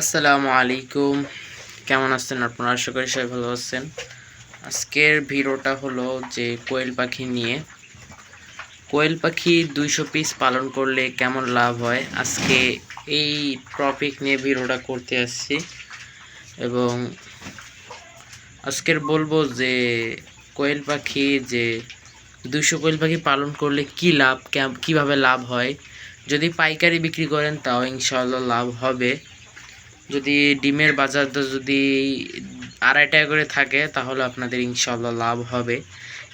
আসসালামু আলাইকুম। কেমন আছেন আপনারা? আশা করি সবাই ভালো আছেন। আজকের ভিডিওটা হলো যে কোয়েল পাখি নিয়ে। কোয়েল পাখি দুইশো পিস পালন করলে কেমন লাভ হয়? আজকে এই টপিক নিয়ে ভিডিওটা করতে আসছি। এবং আজকের বলব যে কোয়েল পাখি যে দুইশো কোয়েল পাখি পালন করলে কি লাভ কীভাবে লাভ হয়? যদি পাইকারি বিক্রি করেন তাও ইনশাআল্লাহ লাভ হবে। যদি ডিমের বাজারটা যদি আড়াই টাকা করে থাকে, তাহলে আপনাদের ইনশাল্লাহ লাভ হবে।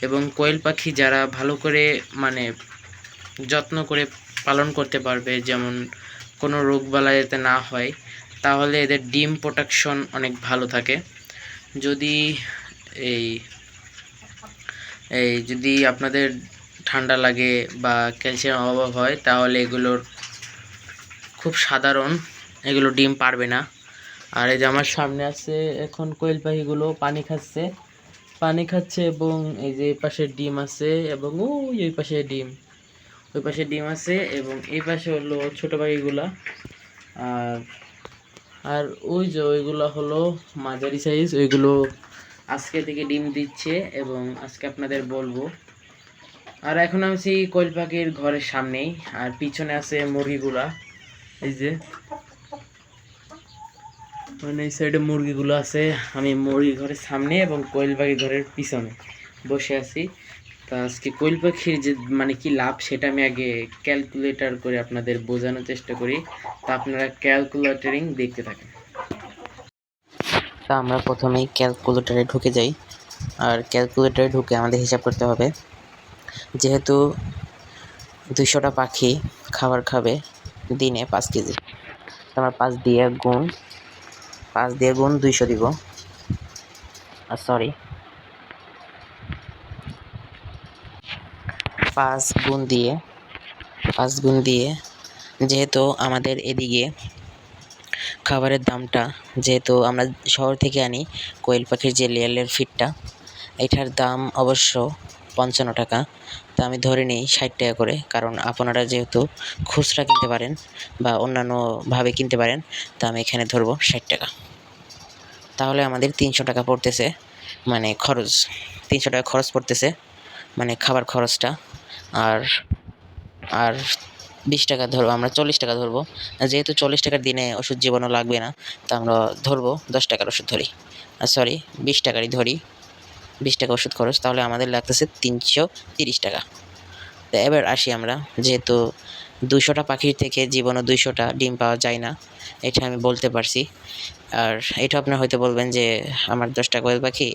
এবং কোয়েল পাখি যারা ভালো করে মানে যত্ন করে পালন করতে পারবে, যেমন কোনো রোগবালাই যাতে না হয়, তাহলে এদের ডিম প্রোটেকশন অনেক ভালো থাকে। যদি এই এই যদি আপনাদের ঠান্ডা লাগে বা ক্যালসিয়াম অভাব হয়, তাহলে এগুলোর খুব সাধারণ এগুলো ডিম পারবে না। আর এই যে আমার সামনে আছে এখন কোয়েল পাখিগুলো পানি খাচ্ছে। পানি খাচ্ছে এবং এই যে এই পাশে ডিম আছে এবং ওই ওই পাশে ডিম। ওই পাশে ডিম আছে এবং এই পাশে হলো ছোটো পাখিগুলা। আর আর ওই যে ওইগুলো হলো মাঝারি সাইজ ওইগুলো আজকে থেকে ডিম দিচ্ছে এবং আজকে আপনাদের বলব। আর এখন আমি সেই কোয়েল পাখির ঘরের সামনেই, আর পিছনে আছে মুরগিগুলা। এই যে মানে এই সাইডে মুরগিগুলো আছে। আমি মুরগি ঘরের সামনে এবং কোয়েল পাখি ঘরের পিছনে বসে আছি। তা আজকে কোয়েল পাখির যে মানে কি লাভ সেটা আমি আগে ক্যালকুলেটর করে আপনাদের বোঝানোর চেষ্টা করি। তা আপনারা ক্যালকুলেটারিং দেখতে থাকেন। তা আমরা প্রথমেই ক্যালকুলেটরে ঢুকে যাই। আর ক্যালকুলেটরে ঢুকে আমাদের হিসাব করতে হবে। যেহেতু দুশোটা পাখি খাবার খাবে দিনে পাঁচ কেজি। আমরা পাঁচ দিয়ে গুণ পাঁচ দিয়ে গুণ দুইশো দিব। আর সরি পাঁচ গুণ দিয়ে, পাঁচ গুণ দিয়ে যেহেতু আমাদের এদিকে খাবারের দামটা, যেহেতু আমরা শহর থেকে আনি কোয়েল পাখির যে লেয়ালের ফিটটা এটার দাম অবশ্য পঞ্চান্ন টাকা। তা আমি ধরে নিই ষাট টাকা করে, কারণ আপনারা যেহেতু খুচরা কিনতে পারেন বা অন্যান্যভাবে কিনতে পারেন, তা আমি এখানে ধরবো ষাট টাকা। তাহলে আমাদের তিনশো টাকা পড়তেছে মানে খরচ, তিনশো টাকা খরচ পড়তেছে মানে খাবার খরচটা। আর আর বিশ টাকা ধরবো, আমরা চল্লিশ টাকা ধরবো। যেহেতু চল্লিশ টাকার দিনে ওষুধ জীবাণু লাগবে না, তা আমরা ধরবো দশ টাকার ওষুধ ধরি। সরি বিশ টাকারই ধরি। বিশ টাকা ওষুধ খরচ, তাহলে আমাদের লাগতেছে তিনশো তিরিশ টাকা। তো এবার আসি আমরা, যেহেতু দুশোটা পাখির থেকে জীবনও দুইশোটা ডিম পাওয়া যায় না, এটা আমি বলতে পারছি। আর এটা আপনার হয়তো বলবেন যে, আমার দশটা কোয়েল পাখি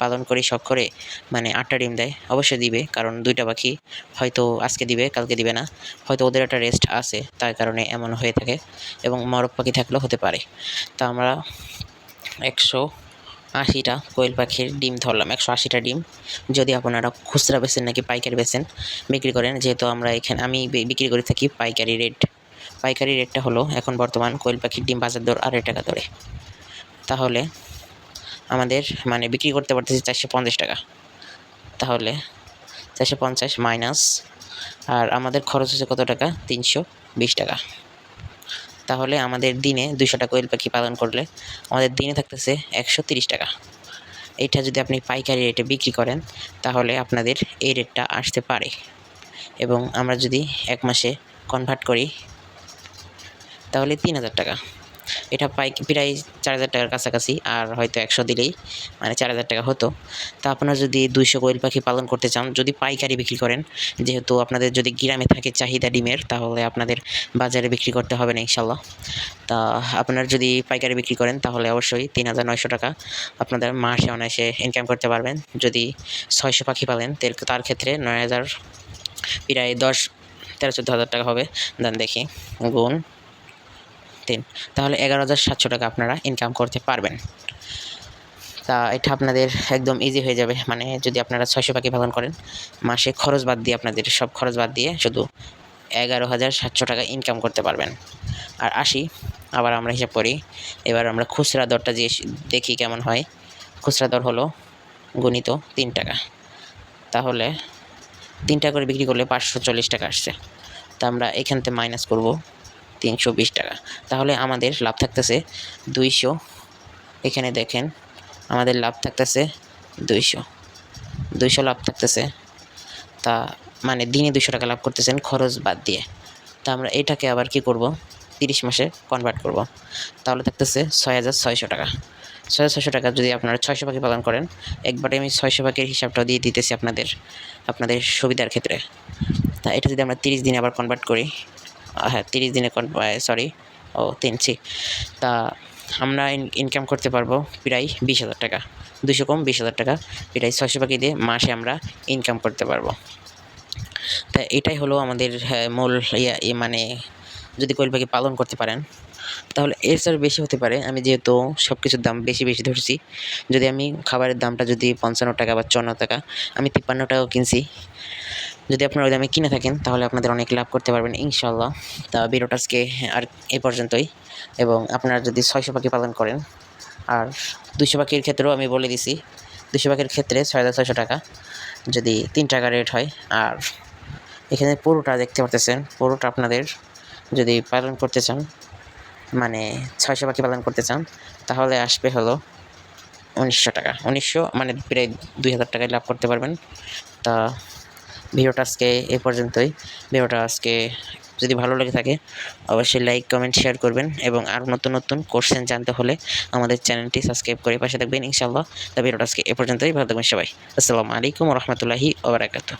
পালন করি শখ করে মানে আটটা ডিম দেয়, অবশ্যই দিবে, কারণ দুইটা পাখি হয়তো আজকে দিবে, কালকে দিবে না। হয়তো ওদের একটা রেস্ট আছে, তার কারণে এমন হয়ে থাকে, এবং মরক পাখি থাকলেও হতে পারে। তা আমরা একশো আশিটা কোয়েল পাখির ডিম ধরলাম, একশো আশিটা ডিম। যদি আপনারা খুচরা বেছেন নাকি পাইকারি বেছেন বিক্রি করেন, যেহেতু আমরা এখানে, আমি বিক্রি করে থাকি পাইকারি রেট। পাইকারি রেটটা হলো এখন বর্তমান কোয়েল পাখির ডিম বাজার দর আড়াই টাকা দরে তাহলে আমাদের মানে বিক্রি করতে পারতেছি চারশো পঞ্চাশ টাকা। তাহলে চারশো পঞ্চাশ মাইনাস, আর আমাদের খরচ হচ্ছে কত টাকা? তিনশো বিশ টাকা। তাহলে আমাদের দিনে দুশোটা কোয়েল পাখি পালন করলে আমাদের দিনে থাকতেছে একশো তিরিশ টাকা। এটা যদি আপনি পাইকারি রেটে বিক্রি করেন, তাহলে আপনাদের এই রেটটা আসতে পারে। এবং আমরা যদি এক মাসে কনভার্ট করি, তাহলে তিন হাজার টাকা। এটা পাই প্রায় চার হাজার টাকার কাছাকাছি, আর হয়তো একশো দিলেই মানে চার হাজার টাকা হতো। তা আপনারা যদি দুইশো কোয়েল পাখি পালন করতে চান, যদি পাইকারি বিক্রি করেন, যেহেতু আপনাদের যদি গ্রামে থাকে চাহিদা ডিমের, তাহলে আপনাদের বাজারে বিক্রি করতে হবে না ইনশাল্লাহ তা আপনারা যদি পাইকারি বিক্রি করেন, তাহলে অবশ্যই তিন হাজার নয়শো টাকা আপনাদের মাসে অনায়াসে ইনকাম করতে পারবেন। যদি ছয়শো পাখি পালেন তের- তার ক্ষেত্রে নয় হাজার, প্রায় দশ, তেরো, চোদ্দ হাজার টাকা হবে। দেন দেখি, গুণ। তিন তাহলে এগারো হাজার সাতশো টাকা আপনারা ইনকাম করতে পারবেন। তা এটা আপনাদের একদম ইজি হয়ে যাবে মানে যদি আপনারা ছয়শো পাখি পালন করেন, মাসে খরচ বাদ দিয়ে আপনাদের সব খরচ বাদ দিয়ে শুধু এগারো হাজার সাতশো টাকা ইনকাম করতে পারবেন। আর আসি, আবার আমরা হিসাব করি, এবার আমরা খুচরা দরটা যে দেখি কেমন হয়, খুচরা দর হলো গণিত তিন টাকা। তাহলে তিন টাকা করে বিক্রি করলে পাঁচশো চল্লিশ টাকা আসছে। তা আমরা এখান থেকে মাইনাস করব। তিনশো বিশ টাকা। তাহলে আমাদের লাভ থাকতেছে দুইশো। এখানে দেখেন, আমাদের লাভ থাকতেছে দুইশো। দুইশো লাভ থাকতেছে। তা মানে দিনে দুশো টাকা লাভ করতেছেন খরচ বাদ দিয়ে। তা আমরা এটাকে আবার কি করব? তিরিশ মাসে কনভার্ট করব। তাহলে থাকতেছে ছয় হাজার ছয়শো টাকা। ছয় ছয়শো টাকা যদি আপনারা ছয়শো পাখি পালন করেন, একবারে আমি ছয়শো পাখির হিসাবটাও দিয়ে দিতেছি আপনাদের আপনাদের সুবিধার ক্ষেত্রে। তা এটা যদি আমরা তিরিশ দিনে আবার কনভার্ট করি হ্যাঁ তিরিশ দিনে সরি ও তিনছি তা আমরা ইনকাম করতে পারব প্রায় বিশ হাজার টাকা। দুশো কম বিশ হাজার টাকা প্রায় ছয়শো পাখি দিয়ে মাসে আমরা ইনকাম করতে পারব। তা এটাই হলো আমাদের হ্যাঁ, মূল ইয়া মানে যদি কোয়েল পাখি পালন করতে পারেন তাহলে এর চেয়ে বেশি হতে পারে। আমি যেহেতু সব কিছুর দাম বেশি বেশি ধরছি যদি আমি খাবারের দামটা যদি পঞ্চান্ন টাকা বা চুয়ান্ন টাকা আমি তিপ্পান্ন টাকাও কিনছি। যদি আপনারা ওই দামে কিনে থাকেন, তাহলে আপনাদের অনেক লাভ করতে পারবেন ইনশাল্লাহ তা আজকে আর এ পর্যন্তই। এবং আপনারা যদি ছয়শো পাখি পালন করেন, আর দুশো পাখির ক্ষেত্রেও আমি বলে দিছি দুশো পাখির ক্ষেত্রে ছয় হাজার ছয়শো টাকা, যদি তিন টাকা রেট হয়। আর এখানে পুরোটা দেখতে পারতেছেন, পুরোটা আপনাদের যদি পালন করতে চান মানে ছয়শো পাখি পালন করতে চান, তাহলে আসবে হলো উনিশশো টাকা। উনিশশো মানে প্রায় দুই হাজার টাকায় লাভ করতে পারবেন। তা ভিডিওটা আজকে এ পর্যন্তই। ভিডিওটা আজকে যদি ভালো লেগে থাকে, অবশ্যই লাইক কমেন্ট শেয়ার করবেন এবং আরও নতুন নতুন কোশ্চেন জানতে হলে আমাদের চ্যানেলটি সাবস্ক্রাইব করে পাশে থাকবেন ইনশাআল্লাহ। তা ভিডিওটা আজকে এ পর্যন্তই, ভালো থাকবেন সবাই। আসসালামু আলাইকুম রহমতুল্লাহি ওবরাকাতুহ